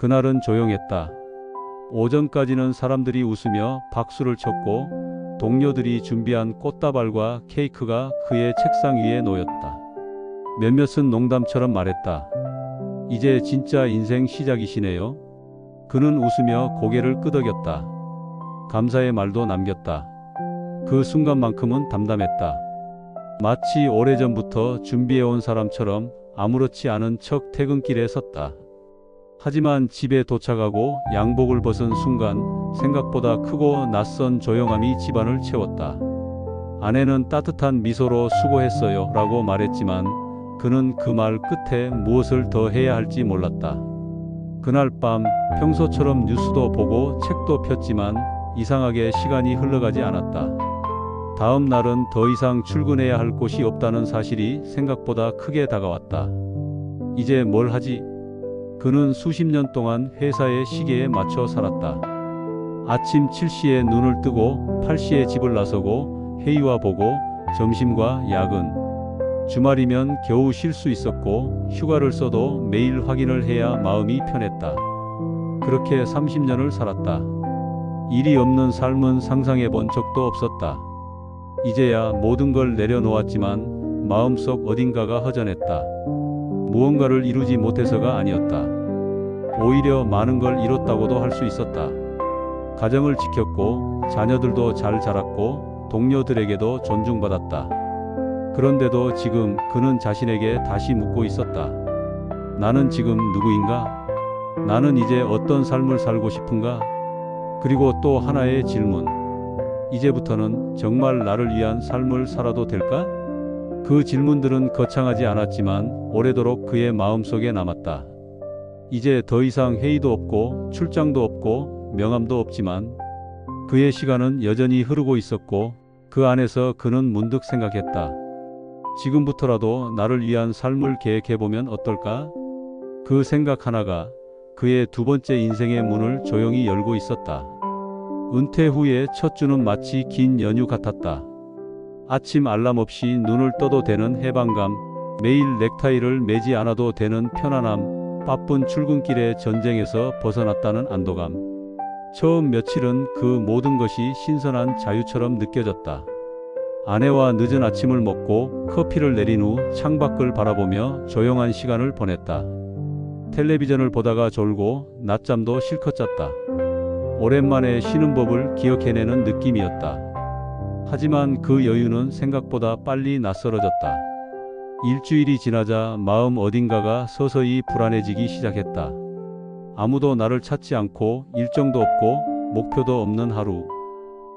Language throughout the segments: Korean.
그날은 조용했다. 오전까지는 사람들이 웃으며 박수를 쳤고 동료들이 준비한 꽃다발과 케이크가 그의 책상 위에 놓였다. 몇몇은 농담처럼 말했다. 이제 진짜 인생 시작이시네요. 그는 웃으며 고개를 끄덕였다. 감사의 말도 남겼다. 그 순간만큼은 담담했다. 마치 오래전부터 준비해온 사람처럼 아무렇지 않은 척 퇴근길에 섰다. 하지만 집에 도착하고 양복을 벗은 순간 생각보다 크고 낯선 조용함이 집안을 채웠다. 아내는 따뜻한 미소로 수고했어요 라고 말했지만 그는 그 말 끝에 무엇을 더 해야 할지 몰랐다. 그날 밤 평소처럼 뉴스도 보고 책도 폈지만 이상하게 시간이 흘러가지 않았다. 다음 날은 더 이상 출근해야 할 곳이 없다는 사실이 생각보다 크게 다가왔다. 이제 뭘 하지? 그는 수십 년 동안 회사의 시계에 맞춰 살았다. 아침 7시에 눈을 뜨고 8시에 집을 나서고 회의와 보고 점심과 야근. 주말이면 겨우 쉴 수 있었고 휴가를 써도 매일 확인을 해야 마음이 편했다. 그렇게 30년을 살았다. 일이 없는 삶은 상상해 본 적도 없었다. 이제야 모든 걸 내려놓았지만 마음속 어딘가가 허전했다. 무언가를 이루지 못해서가 아니었다. 오히려 많은 걸 이뤘다고도 할 수 있었다. 가정을 지켰고 자녀들도 잘 자랐고 동료들에게도 존중받았다. 그런데도 지금 그는 자신에게 다시 묻고 있었다. 나는 지금 누구인가? 나는 이제 어떤 삶을 살고 싶은가? 그리고 또 하나의 질문. 이제부터는 정말 나를 위한 삶을 살아도 될까? 그 질문들은 거창하지 않았지만 오래도록 그의 마음속에 남았다. 이제 더 이상 회의도 없고 출장도 없고 명함도 없지만 그의 시간은 여전히 흐르고 있었고 그 안에서 그는 문득 생각했다. 지금부터라도 나를 위한 삶을 계획해보면 어떨까? 그 생각 하나가 그의 두 번째 인생의 문을 조용히 열고 있었다. 은퇴 후의 첫 주는 마치 긴 연휴 같았다. 아침 알람 없이 눈을 떠도 되는 해방감, 매일 넥타이를 매지 않아도 되는 편안함, 바쁜 출근길의 전쟁에서 벗어났다는 안도감. 처음 며칠은 그 모든 것이 신선한 자유처럼 느껴졌다. 아내와 늦은 아침을 먹고 커피를 내린 후 창밖을 바라보며 조용한 시간을 보냈다. 텔레비전을 보다가 졸고 낮잠도 실컷 잤다. 오랜만에 쉬는 법을 기억해내는 느낌이었다. 하지만 그 여유는 생각보다 빨리 낯설어졌다. 일주일이 지나자 마음 어딘가가 서서히 불안해지기 시작했다. 아무도 나를 찾지 않고 일정도 없고 목표도 없는 하루.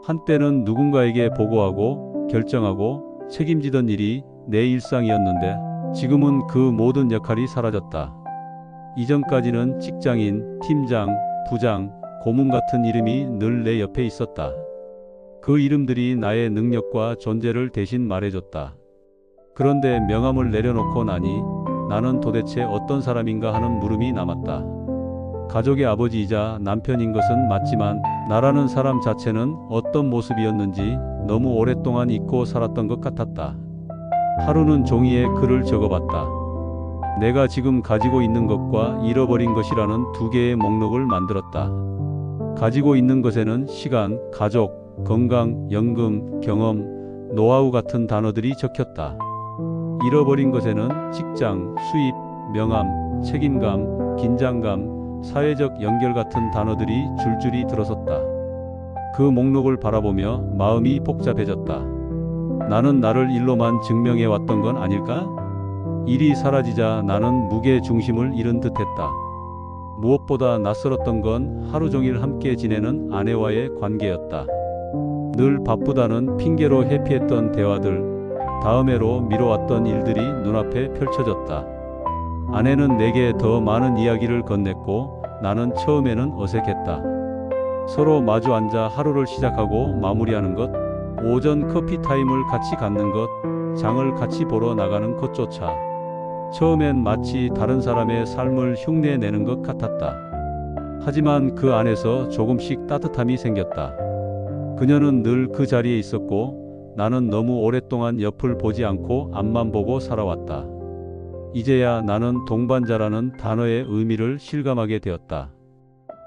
한때는 누군가에게 보고하고 결정하고 책임지던 일이 내 일상이었는데 지금은 그 모든 역할이 사라졌다. 이전까지는 직장인, 팀장, 부장, 고문 같은 이름이 늘 내 옆에 있었다. 그 이름들이 나의 능력과 존재를 대신 말해줬다. 그런데 명함을 내려놓고 나니 나는 도대체 어떤 사람인가 하는 물음이 남았다. 가족의 아버지이자 남편인 것은 맞지만 나라는 사람 자체는 어떤 모습이었는지 너무 오랫동안 잊고 살았던 것 같았다. 하루는 종이에 글을 적어봤다. 내가 지금 가지고 있는 것과 잃어버린 것이라는 두 개의 목록을 만들었다. 가지고 있는 것에는 시간, 가족, 건강, 연금, 경험, 노하우 같은 단어들이 적혔다. 잃어버린 것에는 직장, 수입, 명함, 책임감, 긴장감, 사회적 연결 같은 단어들이 줄줄이 들어섰다. 그 목록을 바라보며 마음이 복잡해졌다. 나는 나를 일로만 증명해 왔던 건 아닐까? 일이 사라지자 나는 무게 중심을 잃은 듯 했다. 무엇보다 낯설었던 건 하루 종일 함께 지내는 아내와의 관계였다. 늘 바쁘다는 핑계로 회피했던 대화들, 다음해로 미뤄왔던 일들이 눈앞에 펼쳐졌다. 아내는 내게 더 많은 이야기를 건넸고 나는 처음에는 어색했다. 서로 마주 앉아 하루를 시작하고 마무리하는 것, 오전 커피 타임을 같이 갖는 것, 장을 같이 보러 나가는 것조차 처음엔 마치 다른 사람의 삶을 흉내 내는 것 같았다. 하지만 그 안에서 조금씩 따뜻함이 생겼다. 그녀는 늘 그 자리에 있었고 나는 너무 오랫동안 옆을 보지 않고 앞만 보고 살아왔다. 이제야 나는 동반자라는 단어의 의미를 실감하게 되었다.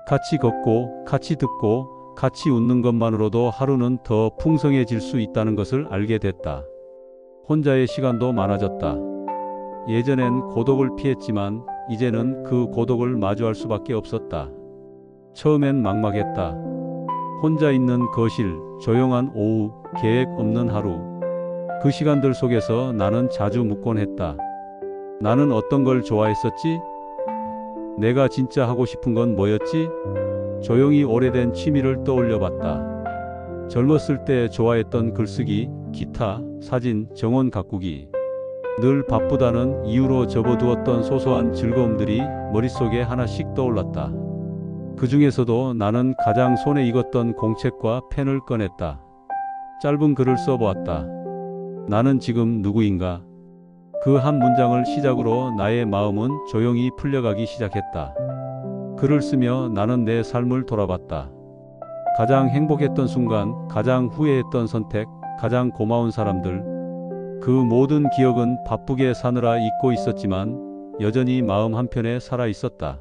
같이 걷고, 같이 듣고, 같이 웃는 것만으로도 하루는 더 풍성해질 수 있다는 것을 알게 됐다. 혼자의 시간도 많아졌다. 예전엔 고독을 피했지만 이제는 그 고독을 마주할 수밖에 없었다. 처음엔 막막했다. 혼자 있는 거실, 조용한 오후, 계획 없는 하루. 그 시간들 속에서 나는 자주 묻곤 했다. 나는 어떤 걸 좋아했었지? 내가 진짜 하고 싶은 건 뭐였지? 조용히 오래된 취미를 떠올려 봤다. 젊었을 때 좋아했던 글쓰기, 기타, 사진, 정원 가꾸기. 늘 바쁘다는 이유로 접어두었던 소소한 즐거움들이 머릿속에 하나씩 떠올랐다. 그 중에서도 나는 가장 손에 익었던 공책과 펜을 꺼냈다. 짧은 글을 써보았다. 나는 지금 누구인가? 그 한 문장을 시작으로 나의 마음은 조용히 풀려가기 시작했다. 글을 쓰며 나는 내 삶을 돌아봤다. 가장 행복했던 순간, 가장 후회했던 선택, 가장 고마운 사람들. 그 모든 기억은 바쁘게 사느라 잊고 있었지만 여전히 마음 한편에 살아 있었다.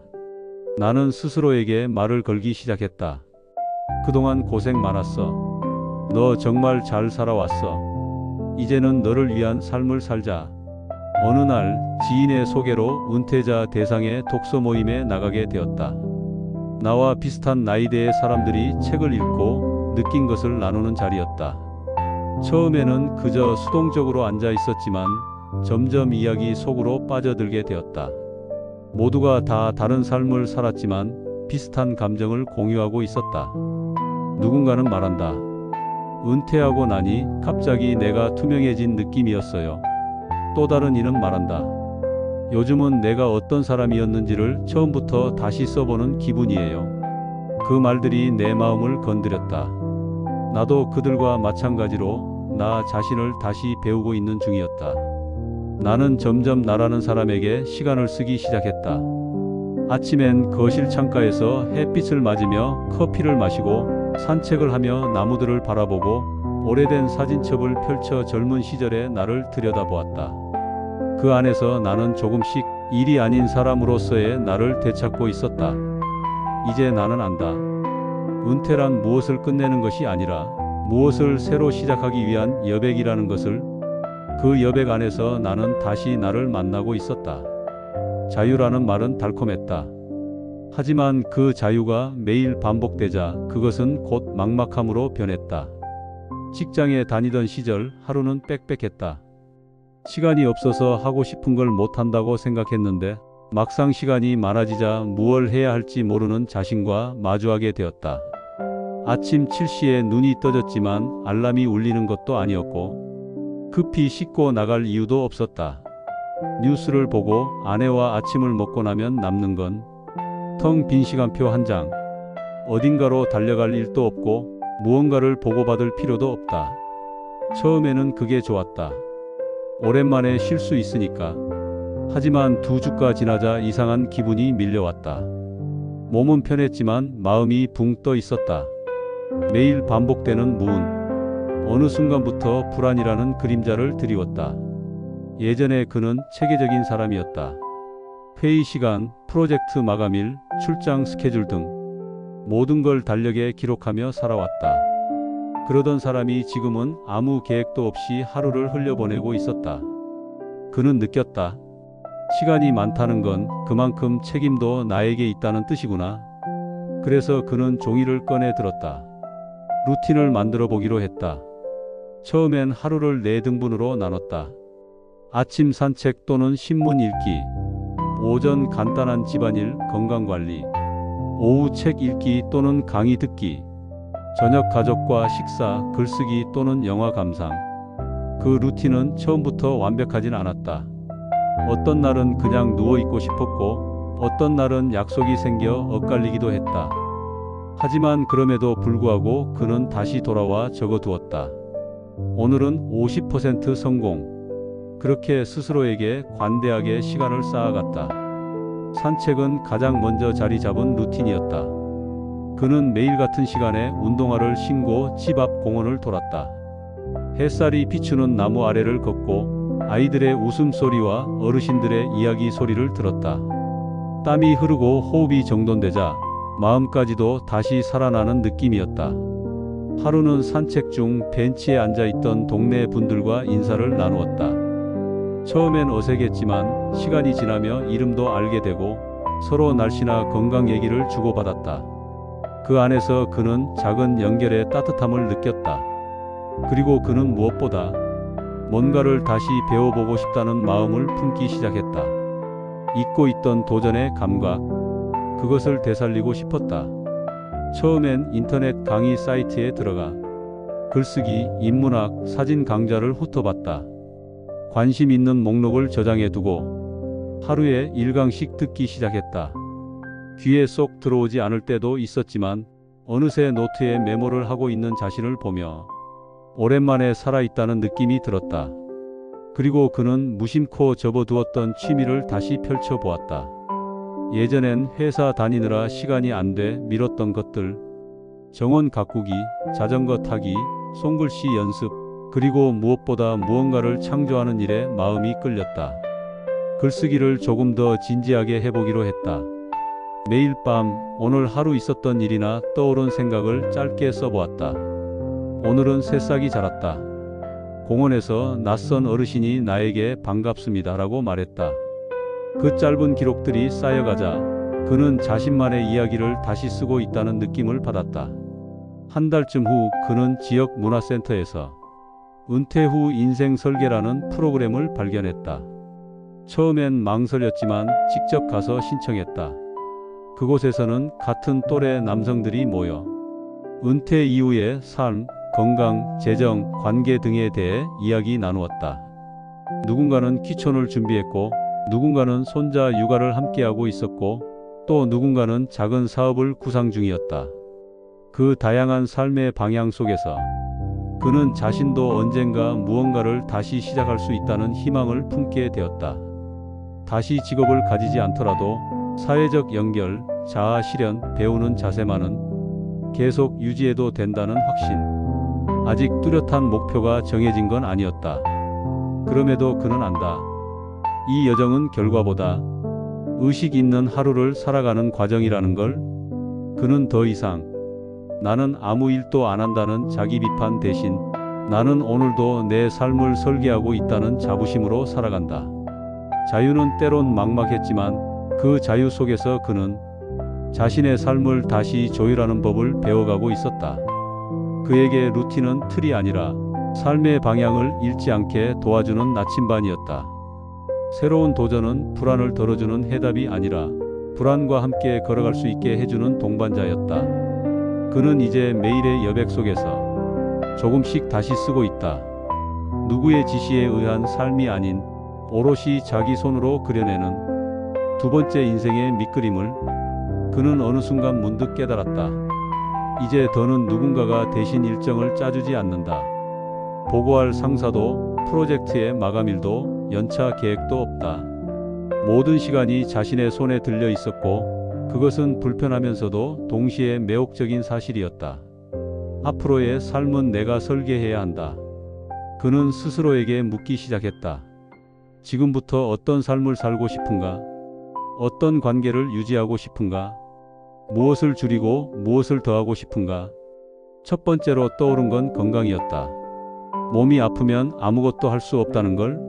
나는 스스로에게 말을 걸기 시작했다. 그동안 고생 많았어. 너 정말 잘 살아왔어. 이제는 너를 위한 삶을 살자. 어느 날 지인의 소개로 은퇴자 대상의 독서 모임에 나가게 되었다. 나와 비슷한 나이대의 사람들이 책을 읽고 느낀 것을 나누는 자리였다. 처음에는 그저 수동적으로 앉아 있었지만 점점 이야기 속으로 빠져들게 되었다. 모두가 다 다른 삶을 살았지만 비슷한 감정을 공유하고 있었다. 누군가는 말한다. 은퇴하고 나니 갑자기 내가 투명해진 느낌이었어요. 또 다른 이는 말한다. 요즘은 내가 어떤 사람이었는지를 처음부터 다시 써보는 기분이에요. 그 말들이 내 마음을 건드렸다. 나도 그들과 마찬가지로 나 자신을 다시 배우고 있는 중이었다. 나는 점점 나라는 사람에게 시간을 쓰기 시작했다. 아침엔 거실 창가에서 햇빛을 맞으며 커피를 마시고 산책을 하며 나무들을 바라보고 오래된 사진첩을 펼쳐 젊은 시절의 나를 들여다보았다. 그 안에서 나는 조금씩 일이 아닌 사람으로서의 나를 되찾고 있었다. 이제 나는 안다. 은퇴란 무엇을 끝내는 것이 아니라 무엇을 새로 시작하기 위한 여백이라는 것을 그 여백 안에서 나는 다시 나를 만나고 있었다. 자유라는 말은 달콤했다. 하지만 그 자유가 매일 반복되자 그것은 곧 막막함으로 변했다. 직장에 다니던 시절 하루는 빽빽했다. 시간이 없어서 하고 싶은 걸 못한다고 생각했는데 막상 시간이 많아지자 무얼 해야 할지 모르는 자신과 마주하게 되었다. 아침 7시에 눈이 떠졌지만 알람이 울리는 것도 아니었고 급히 씻고 나갈 이유도 없었다. 뉴스를 보고 아내와 아침을 먹고 나면 남는 건 텅 빈 시간표 한 장. 어딘가로 달려갈 일도 없고 무언가를 보고받을 필요도 없다. 처음에는 그게 좋았다. 오랜만에 쉴 수 있으니까. 하지만 두 주가 지나자 이상한 기분이 밀려왔다. 몸은 편했지만 마음이 붕 떠 있었다. 매일 반복되는 무운. 어느 순간부터 불안이라는 그림자를 드리웠다. 예전에 그는 체계적인 사람이었다. 회의 시간, 프로젝트 마감일, 출장 스케줄 등 모든 걸 달력에 기록하며 살아왔다. 그러던 사람이 지금은 아무 계획도 없이 하루를 흘려보내고 있었다. 그는 느꼈다. 시간이 많다는 건 그만큼 책임도 나에게 있다는 뜻이구나. 그래서 그는 종이를 꺼내 들었다. 루틴을 만들어 보기로 했다. 처음엔 하루를 네 등분으로 나눴다. 아침 산책 또는 신문 읽기, 오전 간단한 집안일, 건강관리, 오후 책 읽기 또는 강의 듣기, 저녁 가족과 식사, 글쓰기 또는 영화 감상. 그 루틴은 처음부터 완벽하진 않았다. 어떤 날은 그냥 누워있고 싶었고, 어떤 날은 약속이 생겨 엇갈리기도 했다. 하지만 그럼에도 불구하고 그는 다시 돌아와 적어두었다. 오늘은 50% 성공. 그렇게 스스로에게 관대하게 시간을 쌓아갔다. 산책은 가장 먼저 자리 잡은 루틴이었다. 그는 매일 같은 시간에 운동화를 신고 집 앞 공원을 돌았다. 햇살이 비추는 나무 아래를 걷고 아이들의 웃음소리와 어르신들의 이야기 소리를 들었다. 땀이 흐르고 호흡이 정돈되자 마음까지도 다시 살아나는 느낌이었다. 하루는 산책 중 벤치에 앉아 있던 동네 분들과 인사를 나누었다. 처음엔 어색했지만 시간이 지나며 이름도 알게 되고 서로 날씨나 건강 얘기를 주고받았다. 그 안에서 그는 작은 연결의 따뜻함을 느꼈다. 그리고 그는 무엇보다 뭔가를 다시 배워보고 싶다는 마음을 품기 시작했다. 잊고 있던 도전의 감각, 그것을 되살리고 싶었다. 처음엔 인터넷 강의 사이트에 들어가 글쓰기, 인문학, 사진 강좌를 훑어봤다. 관심 있는 목록을 저장해 두고 하루에 1강씩 듣기 시작했다. 귀에 쏙 들어오지 않을 때도 있었지만 어느새 노트에 메모를 하고 있는 자신을 보며 오랜만에 살아있다는 느낌이 들었다. 그리고 그는 무심코 접어두었던 취미를 다시 펼쳐보았다. 예전엔 회사 다니느라 시간이 안 돼 미뤘던 것들, 정원 가꾸기, 자전거 타기, 손글씨 연습, 그리고 무엇보다 무언가를 창조하는 일에 마음이 끌렸다. 글쓰기를 조금 더 진지하게 해보기로 했다. 매일 밤 오늘 하루 있었던 일이나 떠오른 생각을 짧게 써보았다. 오늘은 새싹이 자랐다. 공원에서 낯선 어르신이 나에게 반갑습니다라고 말했다. 그 짧은 기록들이 쌓여가자 그는 자신만의 이야기를 다시 쓰고 있다는 느낌을 받았다. 한 달쯤 후 그는 지역 문화센터에서 은퇴 후 인생 설계라는 프로그램을 발견했다. 처음엔 망설였지만 직접 가서 신청했다. 그곳에서는 같은 또래 남성들이 모여 은퇴 이후의 삶, 건강, 재정, 관계 등에 대해 이야기 나누었다. 누군가는 키촌을 준비했고, 누군가는 손자 육아를 함께하고 있었고, 또 누군가는 작은 사업을 구상 중이었다. 그 다양한 삶의 방향 속에서 그는 자신도 언젠가 무언가를 다시 시작할 수 있다는 희망을 품게 되었다. 다시 직업을 가지지 않더라도 사회적 연결, 자아 실현, 배우는 자세만은 계속 유지해도 된다는 확신. 아직 뚜렷한 목표가 정해진 건 아니었다. 그럼에도 그는 안다. 이 여정은 결과보다 의식 있는 하루를 살아가는 과정이라는 걸 그는 더 이상 나는 아무 일도 안 한다는 자기 비판 대신 나는 오늘도 내 삶을 설계하고 있다는 자부심으로 살아간다. 자유는 때론 막막했지만 그 자유 속에서 그는 자신의 삶을 다시 조율하는 법을 배워가고 있었다. 그에게 루틴은 틀이 아니라 삶의 방향을 잃지 않게 도와주는 나침반이었다. 새로운 도전은 불안을 덜어주는 해답이 아니라 불안과 함께 걸어갈 수 있게 해주는 동반자였다. 그는 이제 매일의 여백 속에서 조금씩 다시 쓰고 있다. 누구의 지시에 의한 삶이 아닌 오롯이 자기 손으로 그려내는 두 번째 인생의 밑그림을 그는 어느 순간 문득 깨달았다. 이제 더는 누군가가 대신 일정을 짜주지 않는다. 보고할 상사도 프로젝트의 마감일도 연차 계획도 없다. 모든 시간이 자신의 손에 들려 있었고 그것은 불편하면서도 동시에 매혹적인 사실이었다. 앞으로의 삶은 내가 설계해야 한다. 그는 스스로에게 묻기 시작했다. 지금부터 어떤 삶을 살고 싶은가? 어떤 관계를 유지하고 싶은가? 무엇을 줄이고 무엇을 더하고 싶은가? 첫 번째로 떠오른 건 건강이었다. 몸이 아프면 아무것도 할 수 없다는 걸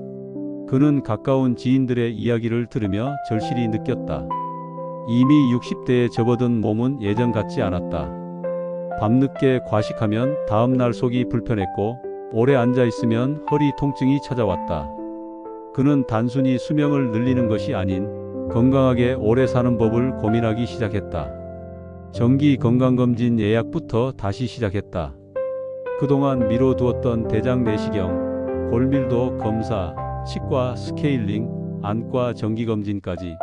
그는 가까운 지인들의 이야기를 들으며 절실히 느꼈다. 이미 60대에 접어든 몸은 예전 같지 않았다. 밤늦게 과식하면 다음날 속이 불편했고 오래 앉아 있으면 허리 통증이 찾아왔다. 그는 단순히 수명을 늘리는 것이 아닌 건강하게 오래 사는 법을 고민하기 시작했다. 정기 건강검진 예약부터 다시 시작했다. 그동안 미뤄두었던 대장 내시경, 골밀도 검사, 치과 스케일링, 안과 정기검진까지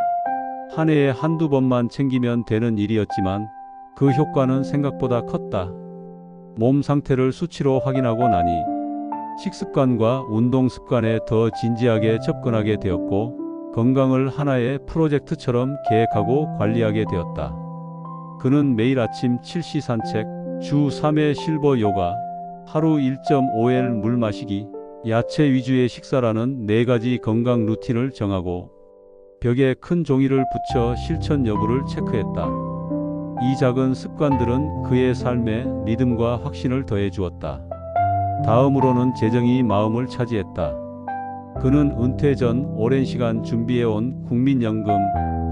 한 해에 한두 번만 챙기면 되는 일이었지만 그 효과는 생각보다 컸다. 몸 상태를 수치로 확인하고 나니 식습관과 운동 습관에 더 진지하게 접근하게 되었고 건강을 하나의 프로젝트처럼 계획하고 관리하게 되었다. 그는 매일 아침 7시 산책, 주 3회 실버 요가, 하루 1.5엘 물 마시기, 야채 위주의 식사라는 네 가지 건강 루틴을 정하고 벽에 큰 종이를 붙여 실천 여부를 체크했다. 이 작은 습관들은 그의 삶에 리듬과 확신을 더해 주었다. 다음으로는 재정이 마음을 차지했다. 그는 은퇴 전 오랜 시간 준비해온 국민연금,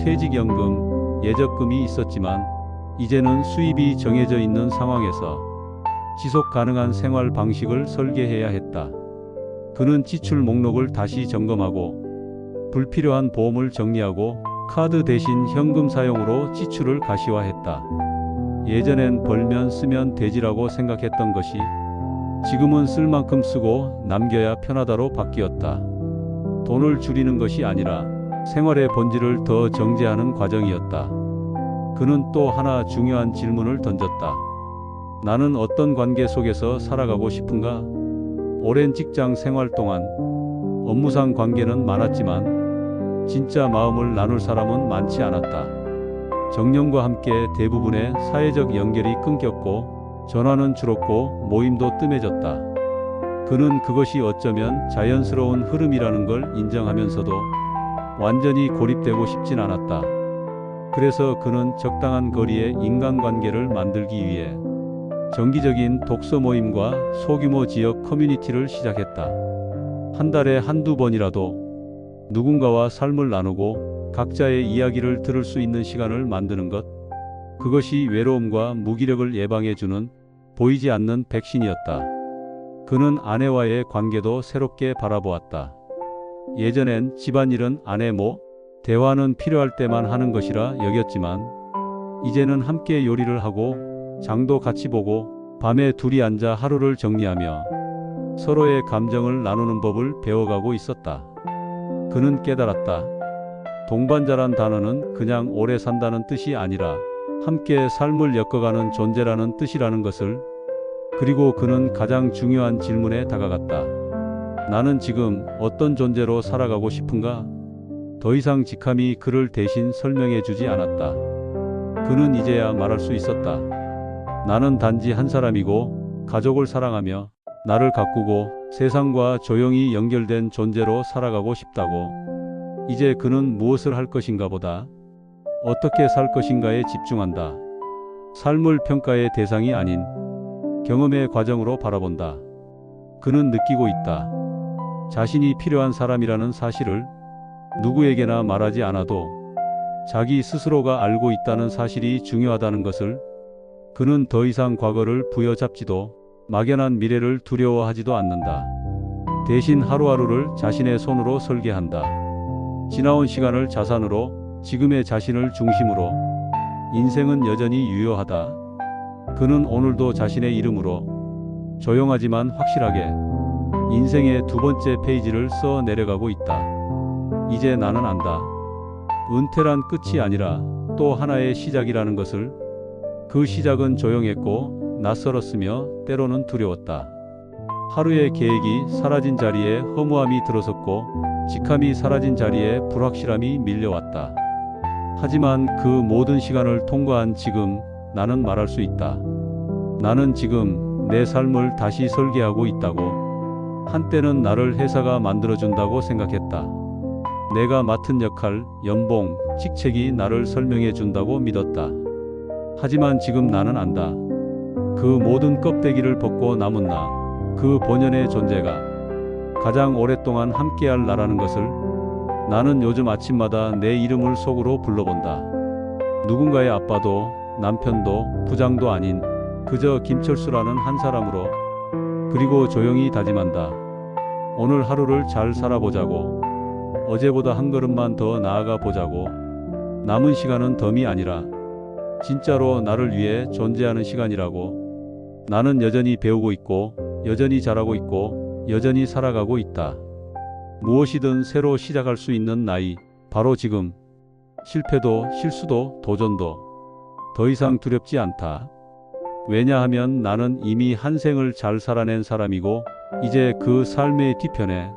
퇴직연금, 예적금이 있었지만 이제는 수입이 정해져 있는 상황에서 지속 가능한 생활 방식을 설계해야 했다. 그는 지출 목록을 다시 점검하고 불필요한 보험을 정리하고 카드 대신 현금 사용으로 지출을 가시화했다. 예전엔 벌면 쓰면 되지라고 생각했던 것이 지금은 쓸 만큼 쓰고 남겨야 편하다로 바뀌었다. 돈을 줄이는 것이 아니라 생활의 본질을 더 정제하는 과정이었다. 그는 또 하나 중요한 질문을 던졌다. 나는 어떤 관계 속에서 살아가고 싶은가? 오랜 직장 생활 동안 업무상 관계는 많았지만 진짜 마음을 나눌 사람은 많지 않았다. 정년과 함께 대부분의 사회적 연결이 끊겼고 전화는 줄었고 모임도 뜸해졌다. 그는 그것이 어쩌면 자연스러운 흐름이라는 걸 인정하면서도 완전히 고립되고 싶진 않았다. 그래서 그는 적당한 거리의 인간관계를 만들기 위해 정기적인 독서 모임과 소규모 지역 커뮤니티를 시작했다. 한 달에 한두 번이라도 누군가와 삶을 나누고 각자의 이야기를 들을 수 있는 시간을 만드는 것. 그것이 외로움과 무기력을 예방해주는 보이지 않는 백신이었다. 그는 아내와의 관계도 새롭게 바라보았다. 예전엔 집안일은 아내 모, 대화는 필요할 때만 하는 것이라 여겼지만, 이제는 함께 요리를 하고, 장도 같이 보고, 밤에 둘이 앉아 하루를 정리하며, 서로의 감정을 나누는 법을 배워가고 있었다. 그는 깨달았다. 동반자란 단어는 그냥 오래 산다는 뜻이 아니라, 함께 삶을 엮어가는 존재라는 뜻이라는 것을 그리고 그는 가장 중요한 질문에 다가갔다. 나는 지금 어떤 존재로 살아가고 싶은가? 더 이상 직함이 그를 대신 설명해 주지 않았다. 그는 이제야 말할 수 있었다. 나는 단지 한 사람이고 가족을 사랑하며 나를 가꾸고 세상과 조용히 연결된 존재로 살아가고 싶다고. 이제 그는 무엇을 할 것인가 보다. 어떻게 살 것인가에 집중한다. 삶을 평가의 대상이 아닌 경험의 과정으로 바라본다. 그는 느끼고 있다. 자신이 필요한 사람이라는 사실을 누구에게나 말하지 않아도 자기 스스로가 알고 있다는 사실이 중요하다는 것을 그는 더 이상 과거를 부여잡지도 막연한 미래를 두려워하지도 않는다. 대신 하루하루를 자신의 손으로 설계한다. 지나온 시간을 자산으로 지금의 자신을 중심으로 인생은 여전히 유효하다. 그는 오늘도 자신의 이름으로 조용하지만 확실하게 인생의 두 번째 페이지를 써 내려가고 있다. 이제 나는 안다. 은퇴란 끝이 아니라 또 하나의 시작이라는 것을 그 시작은 조용했고 낯설었으며 때로는 두려웠다. 하루의 계획이 사라진 자리에 허무함이 들어섰고 직함이 사라진 자리에 불확실함이 밀려왔다. 하지만 그 모든 시간을 통과한 지금 나는 말할 수 있다. 나는 지금 내 삶을 다시 설계하고 있다고. 한때는 나를 회사가 만들어준다고 생각했다. 내가 맡은 역할, 연봉, 직책이 나를 설명해 준다고 믿었다. 하지만 지금 나는 안다. 그 모든 껍데기를 벗고 남은 나, 그 본연의 존재가 가장 오랫동안 함께할 나라는 것을 나는 요즘 아침마다 내 이름을 속으로 불러본다. 누군가의 아빠도 남편도 부장도 아닌 그저 김철수라는 한 사람으로 그리고 조용히 다짐한다. 오늘 하루를 잘 살아보자고. 어제보다 한 걸음만 더 나아가 보자고. 남은 시간은 덤이 아니라 진짜로 나를 위해 존재하는 시간이라고. 나는 여전히 배우고 있고, 여전히 잘하고 있고, 여전히 살아가고 있다. 무엇이든 새로 시작할 수 있는 나이, 바로 지금. 실패도, 실수도, 도전도 더 이상 두렵지 않다. 왜냐하면 나는 이미 한 생을 잘 살아낸 사람이고, 이제 그 삶의 뒤편에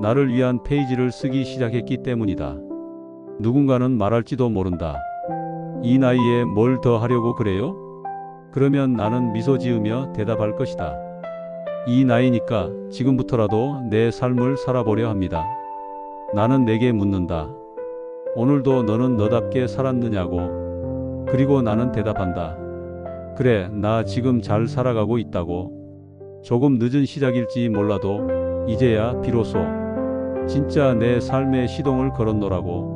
나를 위한 페이지를 쓰기 시작했기 때문이다. 누군가는 말할지도 모른다. 이 나이에 뭘 더 하려고 그래요? 그러면 나는 미소 지으며 대답할 것이다. 이 나이니까 지금부터라도 내 삶을 살아보려 합니다. 나는 내게 묻는다. 오늘도 너는 너답게 살았느냐고. 그리고 나는 대답한다. 그래, 나 지금 잘 살아가고 있다고. 조금 늦은 시작일지 몰라도 이제야 비로소 진짜 내 삶의 시동을 걸었노라고.